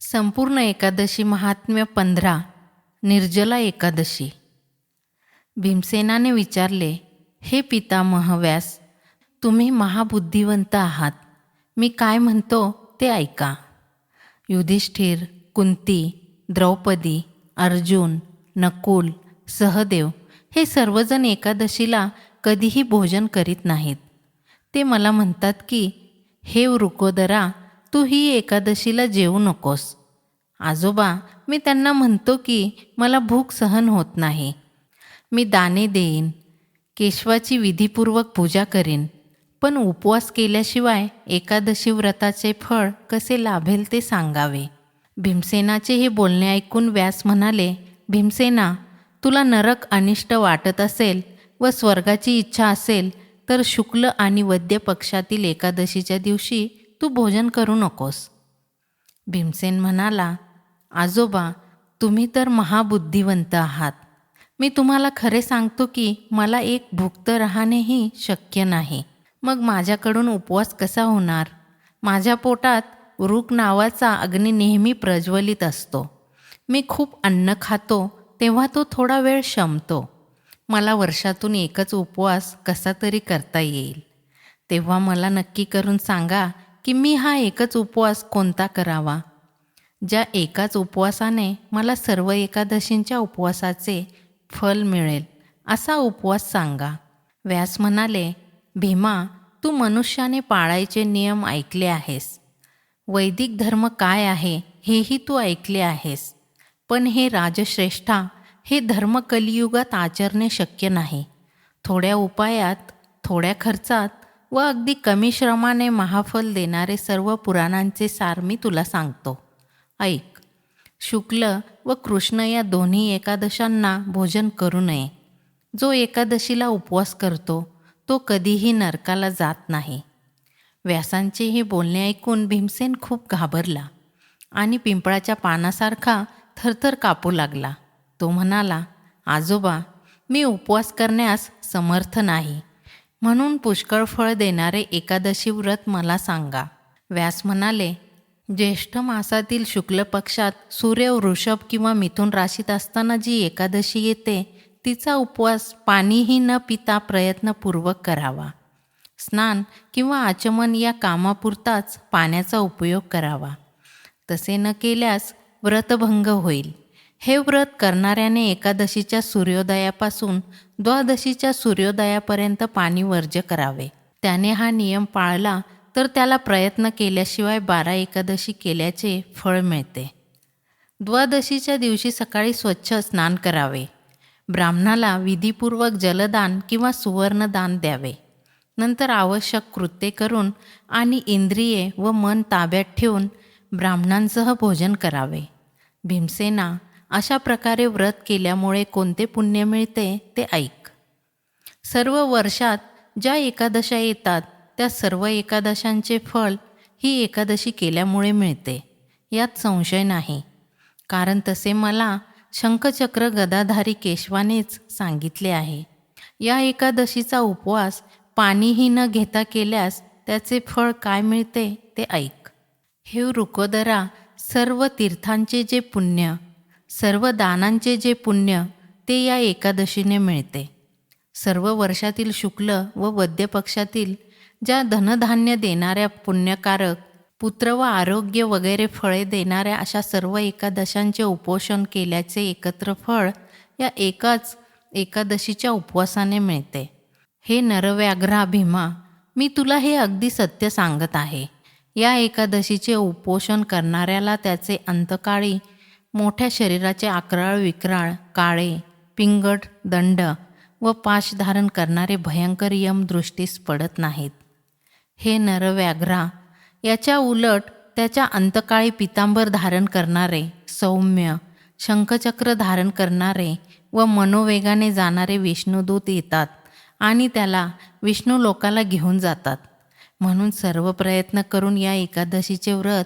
संपूर्ण एकादशी महात्म्य पंधरा निर्जला एकादशी. भीमसेनाने विचारले हे पितामह व्यास तुम्ही महाबुद्धिवंत आहात. मी काय म्हणतो ते ऐका. युधिष्ठिर कुंती द्रौपदी अर्जुन नकुल सहदेव हे सर्वजण एकादशीला कधीही भोजन करीत नाहीत. ते मला म्हणतात की हे वृकोदरा तू ही एकादशीला जेवू नकोस. आजोबा मी त्यांना म्हणतो की मला भूक सहन होत नाही. मी दाणे देईन केशवाची विधीपूर्वक पूजा करीन पण उपवास केल्याशिवाय एकादशी व्रताचे फळ कसे लाभेल ते सांगावे. भीमसेनाचे हे बोलणे ऐकून व्यास म्हणाले भीमसेना तुला नरक अनिष्ट वाटत असेल व स्वर्गाची इच्छा असेल तर शुक्ल आणि वद्य पक्षातील एकादशीच्या दिवशी तू भोजन करू नकोस. भीमसेन म्हणाला आजोबा तुम्ही तर महाबुद्धिवंत आहात. मी तुम्हाला खरे सांगतो की मला एक भुक्त राहणेही शक्य नाही. मग माझ्याकडून उपवास कसा होणार? माझ्या पोटात वृक नावाचा अग्नी नेहमी प्रज्वलित असतो. मी खूप अन्न खातो तेव्हा तो थोडा वेळ शमतो. मला वर्षातून एकच उपवास कसा तरी करता येईल. तेव्हा मला नक्की करून सांगा की मी हा एकच उपवास कोणता करावा? ज्या एकाच उपवासाने मला सर्व एकादशींच्या उपवासाचे फल मिळेल असा उपवास सांगा. व्यास म्हणाले भीमा तू मनुष्याने पाळायचे नियम ऐकले आहेस. वैदिक धर्म काय आहे हेही तू ऐकले आहेस. पण हे राजश्रेष्ठा हे धर्म कलियुगात आचरणे शक्य नाही. थोड्या उपायात थोड्या खर्चात व अगदी कमी श्रमाने महाफल देणारे सर्व पुराणांचे सार मी तुला सांगतो. ऐक शुक्ल व कृष्ण या दोन्ही एकादशांना भोजन करू नये. जो एकादशीला उपवास करतो तो कधीही नरकाला जात नाही. व्यासांचे हे बोलणे ऐकून भीमसेन खूप घाबरला आणि पिंपळाच्या पानासारखा थरथर कापू लागला. तो म्हणाला आजोबा मी उपवास करण्यास समर्थ नाही. म्हणून पुष्कळ फळ देणारे एकादशी व्रत मला सांगा. व्यास म्हणाले ज्येष्ठ मासातील शुक्ल पक्षात सूर्य वृषभ किंवा मिथुन राशीत असताना जी एकादशी येते तिचा उपवास पाणीही न पिता प्रयत्नपूर्वक करावा. स्नान किंवा आचमन या कामापुरताच पाण्याचा उपयोग करावा. तसे न केल्यास व्रतभंग होईल. हे व्रत करणाऱ्याने एकादशीच्या सूर्योदयापासून द्वादशीच्या सूर्योदयापर्यंत पाणी वर्ज्य करावे. त्याने हा नियम पाळला तर त्याला प्रयत्न केल्याशिवाय बारा एकादशी केल्याचे फळ मिळते. द्वादशीच्या दिवशी सकाळी स्वच्छ स्नान करावे. ब्राह्मणाला विधीपूर्वक जलदान किंवा सुवर्णदान द्यावे. नंतर आवश्यक कृत्ये करून आणि इंद्रिये व मन ताब्यात ठेवून ब्राह्मणांसह भोजन करावे. भीमसेना अशा प्रकारे व्रत केल्यामुळे कोणते पुण्य मिळते ते ऐक. सर्व वर्षात ज्या एकादशा येतात त्या सर्व एकादशांचे फळ ही एकादशी केल्यामुळे मिळते. यात संशय नाही. कारण तसे मला शंखचक्र गदाधारी केशवानेच सांगितले आहे. या एकादशीचा उपवास पाणीही न घेता केल्यास त्याचे फळ काय मिळते ते ऐक. हे रुकोदरा सर्व तीर्थांचे जे पुण्य सर्व दानांचे जे पुण्य ते या एकादशीने मिळते. सर्व वर्षातील शुक्ल व वद्य पक्षातील ज्या धनधान्य देणाऱ्या पुण्यकारक पुत्र व आरोग्य वगैरे फळे देणाऱ्या अशा सर्व एकादशांचे उपोषण केल्याचे एकत्र फळ या एकाच एकादशीच्या उपवासाने मिळते. हे नरव्याघ्रा भीमा मी तुला हे अगदी सत्य सांगत आहे. या एकादशीचे उपोषण करणाऱ्याला त्याचे अंतकाळी मोठ्या शरीराचे आकराळ विक्राळ काळे पिंगट दंड व पाश धारण करणारे भयंकर यम दृष्टीस पडत नाहीत. हे नरव्याघ्रा याच्या उलट त्याच्या अंतकाळी पितांबर धारण करणारे सौम्य शंखचक्र धारण करणारे व मनोवेगाने जाणारे विष्णुदूत येतात आणि त्याला विष्णू लोकाला घेऊन जातात. म्हणून सर्व प्रयत्न करून या एकादशीचे व्रत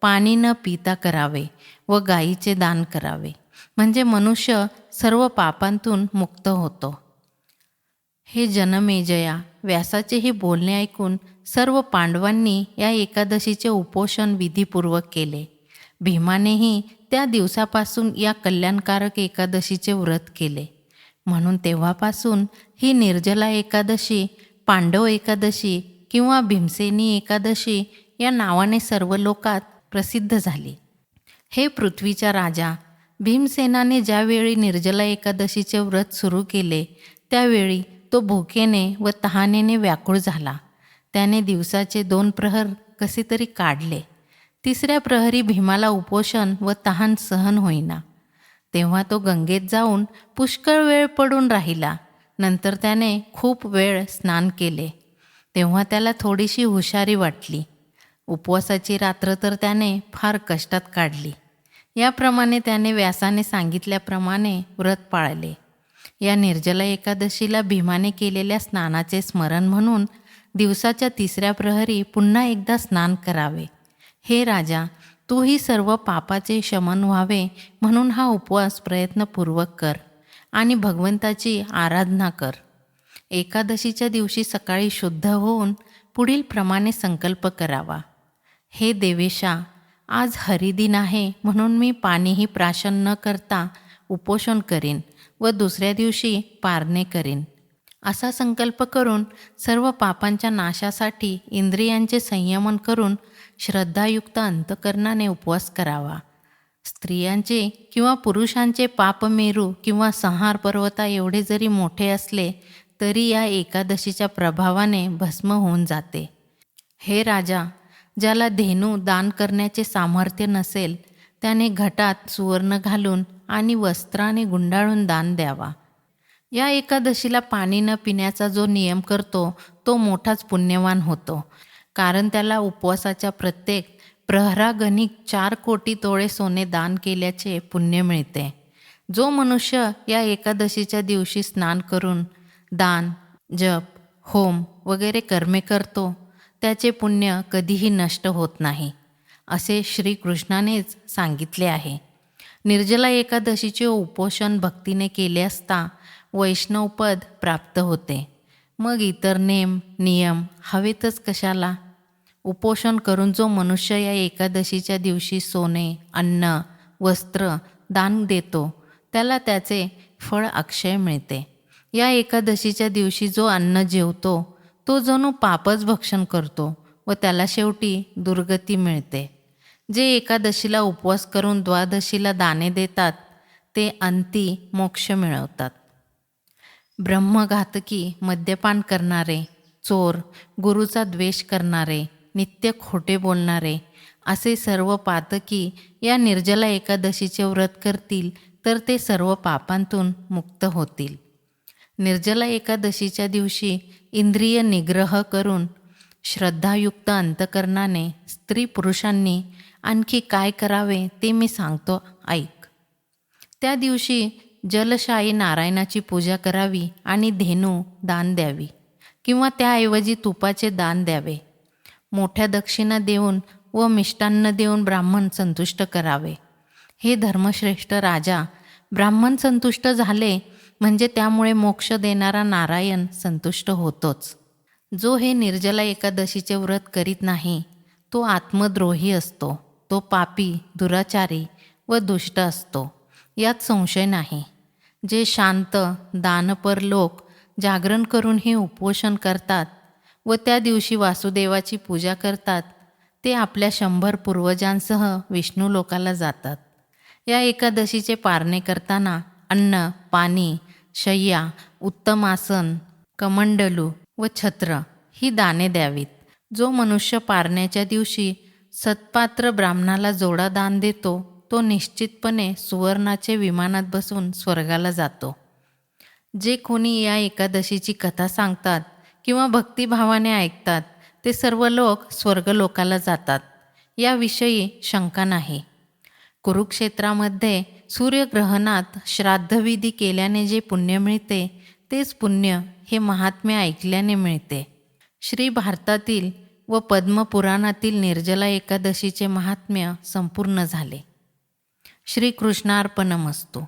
पाणी न पिता करावे व गायीचे दान करावे. म्हणजे मनुष्य सर्व पापांतून मुक्त होतो. हे जनमेजया व्यासाचे हे बोलणे ऐकून सर्व पांडवांनी या एकादशीचे उपोषण विधीपूर्वक केले. भीमानेही त्या दिवसापासून या कल्याणकारक एकादशीचे व्रत केले. म्हणून तेव्हापासून ही निर्जला एकादशी पांडव एकादशी किंवा भीमसेनी एकादशी या नावाने सर्व लोकात प्रसिद्ध झाली. हे पृथ्वीचा राजा भीमसेनाने ज्यावेळी निर्जला एकादशीचे व्रत सुरू केले त्यावेळी तो भुकेने व तहानेने व्याकुळ झाला. त्याने दिवसाचे दोन प्रहर कसे तरी काढले. तिसऱ्या प्रहरी भीमाला उपोषण व तहान सहन होईना. तेव्हा तो गंगेत जाऊन पुष्कळ वेळ पडून राहिला. नंतर त्याने खूप वेळ स्नान केले. तेव्हा त्याला थोडीशी हुशारी वाटली. उपवासाची रात्र तर त्याने फार कष्टात काढली. याप्रमाणे त्याने व्यासाने सांगितल्याप्रमाणे व्रत पाळले. या निर्जला एकादशीला भीमाने केलेल्या स्नानाचे स्मरण म्हणून दिवसाच्या तिसऱ्या प्रहरी पुन्हा एकदा स्नान करावे. हे राजा तूही सर्व पापाचे शमन व्हावे म्हणून हा उपवास प्रयत्नपूर्वक कर आणि भगवंताची आराधना कर. एकादशीच्या दिवशी सकाळी शुद्ध होऊन पुढील प्रमाणे संकल्प करावा. हे देवेशा आज हरिदिन आहे म्हणून मी पाणीही प्राशन न करता उपोषण करीन व दुसऱ्या दिवशी पारणे करीन. असा संकल्प करून सर्व पापांच्या नाशासाठी इंद्रियांचे संयमन करून श्रद्धायुक्त अंतकरणाने उपवास करावा. स्त्रियांचे किंवा पुरुषांचे पापमेरू किंवा संहार पर्वता एवढे जरी मोठे असले तरी या एकादशीच्या प्रभावाने भस्म होऊन जाते. हे राजा ज्याला धेनू दान करण्याचे सामर्थ्य नसेल त्याने घटात सुवर्ण घालून आणि वस्त्राने गुंडाळून दान द्यावा. या एकादशीला पाणी न पिण्याचा जो नियम करतो तो मोठाच पुण्यवान होतो. कारण त्याला उपवासाच्या प्रत्येक प्रहरागणिक चार कोटी तोळे सोने दान केल्याचे पुण्य मिळते. जो मनुष्य या एकादशीच्या दिवशी स्नान करून दान जप होम वगैरे कर्मे करतो त्याचे पुण्य कधीही नष्ट होत नाही असे श्रीकृष्णानेच सांगितले आहे. निर्जला एकादशीचे उपोषण भक्तीने केले असता वैष्णवपद प्राप्त होते. मग इतर नेम नियम हवेतच कशाला? उपोषण करून जो मनुष्य या एकादशीच्या दिवशी सोने अन्न वस्त्र दान देतो त्याला त्याचे फळ अक्षय मिळते. या एकादशीच्या दिवशी जो अन्न जेवतो तो जणू पापच भक्षण करतो व त्याला शेवटी दुर्गती मिळते. जे एकादशीला उपवास करून द्वादशीला दाने देतात ते अंती मोक्ष मिळवतात. ब्रह्मघातकी मद्यपान करणारे चोर गुरुचा द्वेष करणारे नित्य खोटे बोलणारे असे सर्व पातकी या निर्जला एकादशीचे व्रत करतील तर ते सर्व पापांतून मुक्त होतील. निर्जला एकादशीच्या दिवशी इंद्रिय निग्रह करून श्रद्धायुक्त अंतकरणाने स्त्री पुरुषांनी आणखी काय करावे ते मी सांगतो ऐक. त्या दिवशी जलशाही नारायणाची पूजा करावी आणि धेनू दान द्यावी किंवा त्याऐवजी तुपाचे दान द्यावे. मोठ्या दक्षिणा देऊन व मिष्टान्न देऊन ब्राह्मण संतुष्ट करावे. हे धर्मश्रेष्ठ राजा ब्राह्मण संतुष्ट झाले म्हणजे त्यामुळे मोक्ष देणारा नारायण संतुष्ट होतोच. जो हे निर्जला एकादशीचे व्रत करीत नाही तो आत्मद्रोही असतो. तो पापी दुराचारी व दुष्ट असतो. यात संशय नाही. जे शांत दानपर लोक जागरण करून हे उपोषण करतात व त्या दिवशी वासुदेवाची पूजा करतात ते आपल्या शंभर पूर्वजांसह विष्णू लोकाला जातात. या एकादशीचे पारणे करताना अन्न पाणी शय्या उत्तम आसन कमंडलू व छत्र ही दाने द्यावीत. जो मनुष्य पारण्याच्या दिवशी सत्पात्र ब्राह्मणाला जोडा दान देतो तो निश्चितपणे सुवर्णाचे विमानात बसून स्वर्गाला जातो. जे कोणी या एकादशीची कथा सांगतात किंवा भक्तिभावाने ऐकतात ते सर्व लोक स्वर्गलोकाला जातात. याविषयी शंका नाही. कुरुक्षेत्रामध्ये सूर्यग्रहणात श्राद्धविधी केल्याने जे पुण्य मिळते तेच पुण्य हे महात्म्य ऐकल्याने मिळते. श्री भारतातील व पद्मपुराणातील निर्जला एकादशीचे महात्म्य संपूर्ण झाले. श्रीकृष्णार्पणमस्तू.